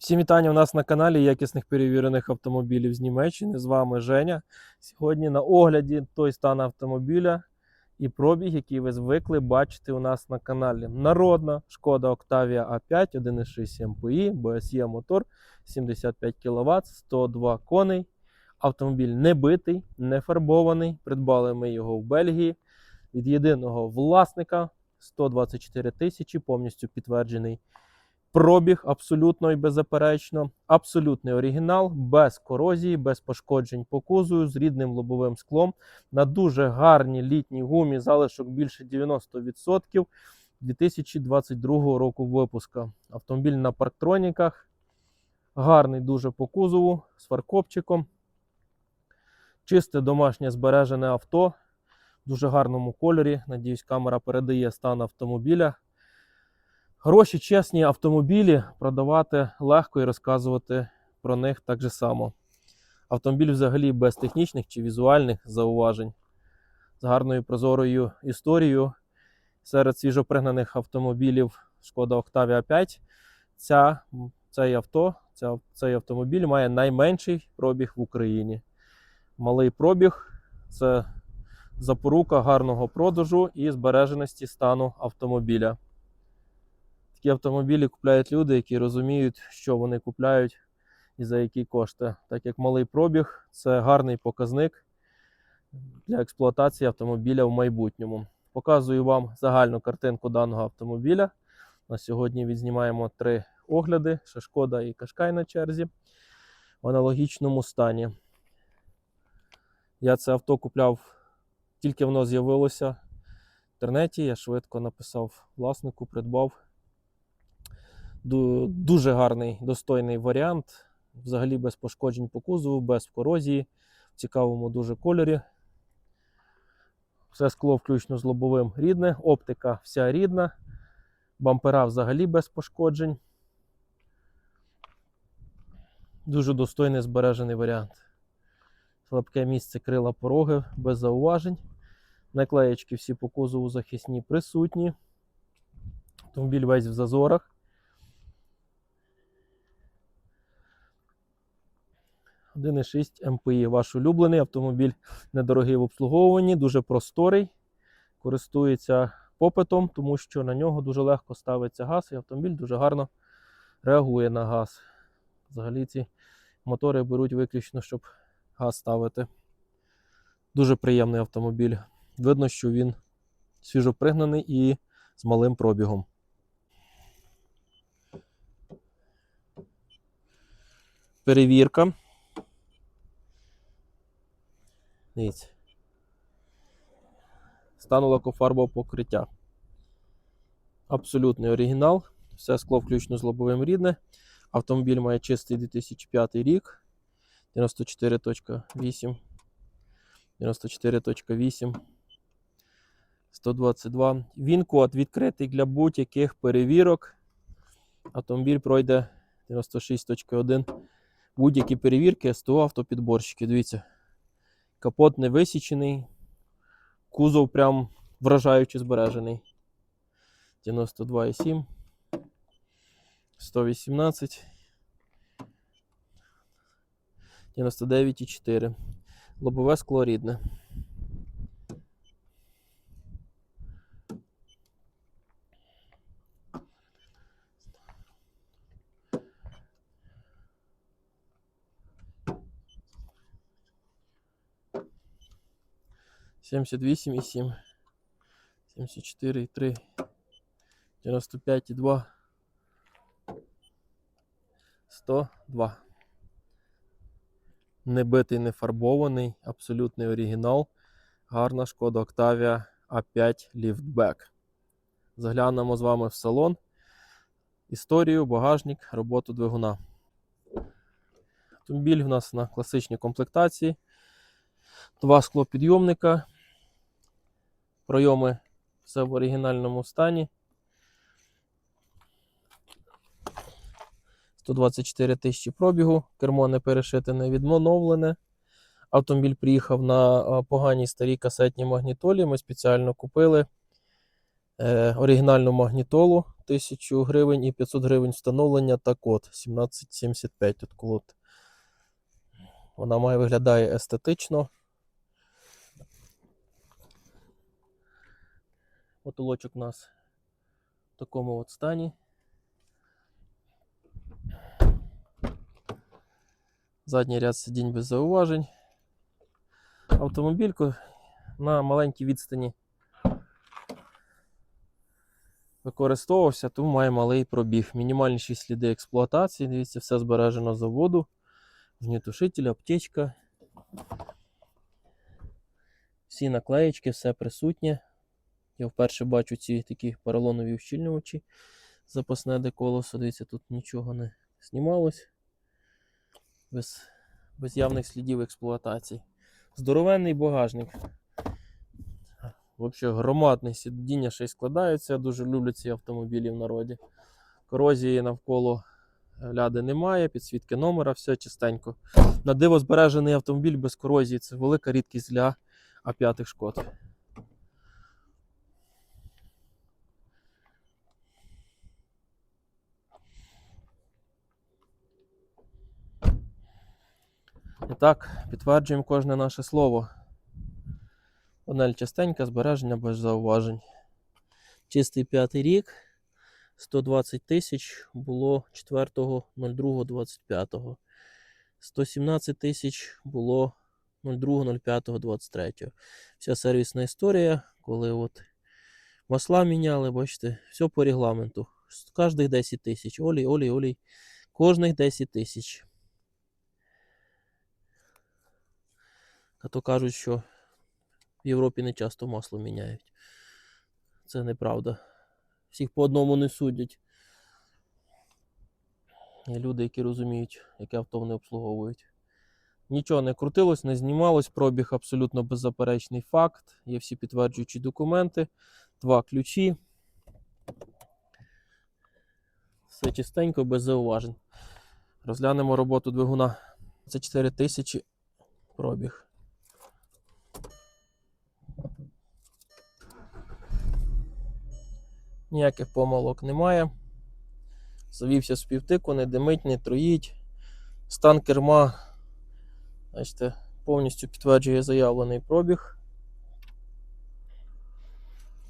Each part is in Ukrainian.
Всім вітання у нас на каналі якісних перевірених автомобілів з Німеччини. З вами Женя. Сьогодні на огляді той стан автомобіля і пробіг, який ви звикли бачити у нас на каналі. Народна шкода Octavia A5 1,6 MPI, BSE мотор 75 кВт, 102 коней. Автомобіль не битий, не фарбований. Придбали ми його в Бельгії від єдиного власника 124 тисячі, повністю підтверджений Пробіг абсолютно і беззаперечно, абсолютний оригінал, без корозії, без пошкоджень по кузову, з рідним лобовим склом на дуже гарній літній гумі, залишок більше 90% 2022 року випуска. Автомобіль на парктроніках, гарний дуже по кузову з фаркопчиком. Чисте домашнє збережене авто в дуже гарному кольорі. Надіюсь, камера передає стан автомобіля. Гроші, чесні автомобілі продавати легко і розказувати про них так же само. Автомобіль взагалі без технічних чи візуальних зауважень, з гарною прозорою історією. Серед свіжопригнаних автомобілів Шкода Octavia 5 ця, цей, авто, ця, цей автомобіль має найменший пробіг в Україні. Малий пробіг це запорука гарного продажу і збереженості стану автомобіля. Такі автомобілі купляють люди, які розуміють, що вони купляють і за які кошти. Так як малий пробіг це гарний показник для експлуатації автомобіля в майбутньому. Показую вам загальну картинку даного автомобіля. На сьогодні відзнімаємо три огляди: ще шкода і кашкай на черзі в аналогічному стані. Я це авто купляв тільки воно з'явилося в інтернеті. Я швидко написав власнику, придбав. Ду- Дуже гарний, достойний варіант. Взагалі без пошкоджень по кузову, без корозії, в цікавому дуже кольорі. Все скло включно з лобовим рідне, оптика вся рідна, бампера взагалі без пошкоджень. Дуже достойний збережений варіант. Слабке місце крила пороги без зауважень. Наклеєчки всі по кузову захисні присутні. Автомобіль весь в зазорах. 1,6 МПІ. Ваш улюблений автомобіль недорогий в обслуговуванні, дуже просторий, користується попитом, тому що на нього дуже легко ставиться газ, і автомобіль дуже гарно реагує на газ. Взагалі ці мотори беруть виключно, щоб газ ставити. Дуже приємний автомобіль. Видно, що він свіжопригнаний і з малим пробігом. Перевірка. Дивіться. Стан лакофарбового покриття. Абсолютний оригінал. Все скло включно з лобовим рідне. Автомобіль має чистий 2005 рік. 94.8. 94.8. 122. Він код відкритий для будь-яких перевірок. Автомобіль пройде 96.1. Будь-які перевірки СТО автопідборщики. Дивіться. Капот не висічений. Кузов прям вражаючи збережений. 92,7. 118. 99,4. Лобове скло рідне. 78 і 7, 74, 3, 95 74,3, 2. 102. Небитий, не фарбований, абсолютний оригінал. Гарна шкода Octavia A5 Liftback. Заглянемо з вами в салон. Історію, багажник, роботу двигуна. Автомобіль в нас на класичній комплектації. Два склопідйомника. Пройоми все в оригінальному стані. 124 тисячі пробігу, кермо не перешите, не відмоновлене. Автомобіль приїхав на поганій старій касетній магнітолі. Ми спеціально купили Е, оригінальну магнітолу 1000 гривень і 500 гривень встановлення та код 1775. Тут код. Вона має виглядає естетично. Потолочок у нас в такому от стані. Задній ряд сидінь без зауважень. Автомобільку на маленькій відстані використовувався, тому має малий пробіг. Мінімальніші сліди експлуатації. Дивіться, все збережено заводу. Вогнетушитель, аптечка. Всі наклеєчки, все присутнє. Я вперше бачу ці такі поролонові ущільнювачі. Запасне деколосо. Дивіться, тут нічого не знімалось. Без, без явних слідів експлуатації. Здоровенний багажник. Взагалі громадне сидіння ще й складаються. Дуже люблять ці автомобілі в народі. Корозії навколо ляди немає, підсвітки номера, все чистенько. На диво збережений автомобіль без корозії це велика рідкість для А5 шкод. І так, підтверджуємо кожне наше слово. Панель частенька, збереження без зауважень. Чистий п'ятий рік. 120 тисяч було 4.02.25. 117 тисяч було 02.05.23. Вся сервісна історія, коли от масла міняли, бачите, все по регламенту. Кожних 10 тисяч. Олій, олій, олій. Кожних 10 тисяч. А то кажуть, що в Європі не часто масло міняють. Це неправда. Всіх по одному не судять. Є люди, які розуміють, яке авто вони обслуговують. Нічого не крутилось, не знімалось, пробіг абсолютно беззаперечний факт. Є всі підтверджуючі документи, два ключі. Все чистенько, без зауважень. Розглянемо роботу двигуна. Це 4000 пробіг. Ніяких помилок немає. Завівся з півтику, не димить, не троїть. Стан керма, бачите, повністю підтверджує заявлений пробіг.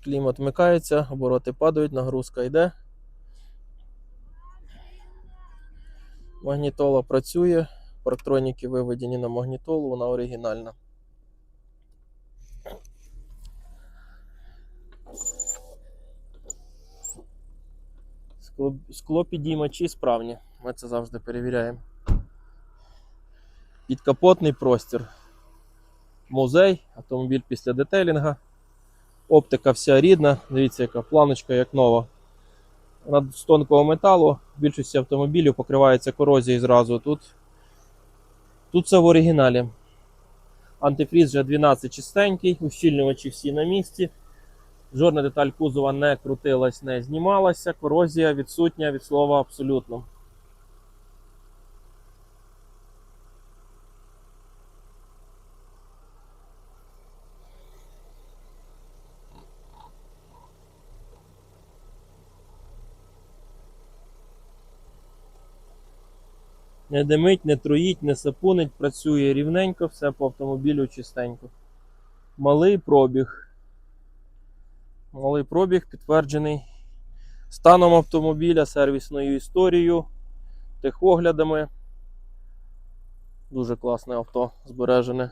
Клімат вмикається, обороти падають, нагрузка йде. Магнітола працює, парктроніки виведені на магнітолу, вона оригінальна. Склопідіймачі справні. Ми це завжди перевіряємо. Підкапотний простір. Музей, автомобіль після детейлінга. Оптика вся рідна. Дивіться, яка планочка як нова. Вона з тонкого металу. В більшості автомобілів покривається корозією зразу. Тут, тут все в оригіналі. Антифріз вже 12 чистенький, ущільнювачі всі на місці. Жодна деталь кузова не крутилась, не знімалася. Корозія відсутня від слова абсолютно. Не димить, не троїть, не сапунить, працює рівненько, все по автомобілю чистенько. Малий пробіг. Малий пробіг підтверджений станом автомобіля, сервісною історією, техоглядами. Дуже класне авто збережене.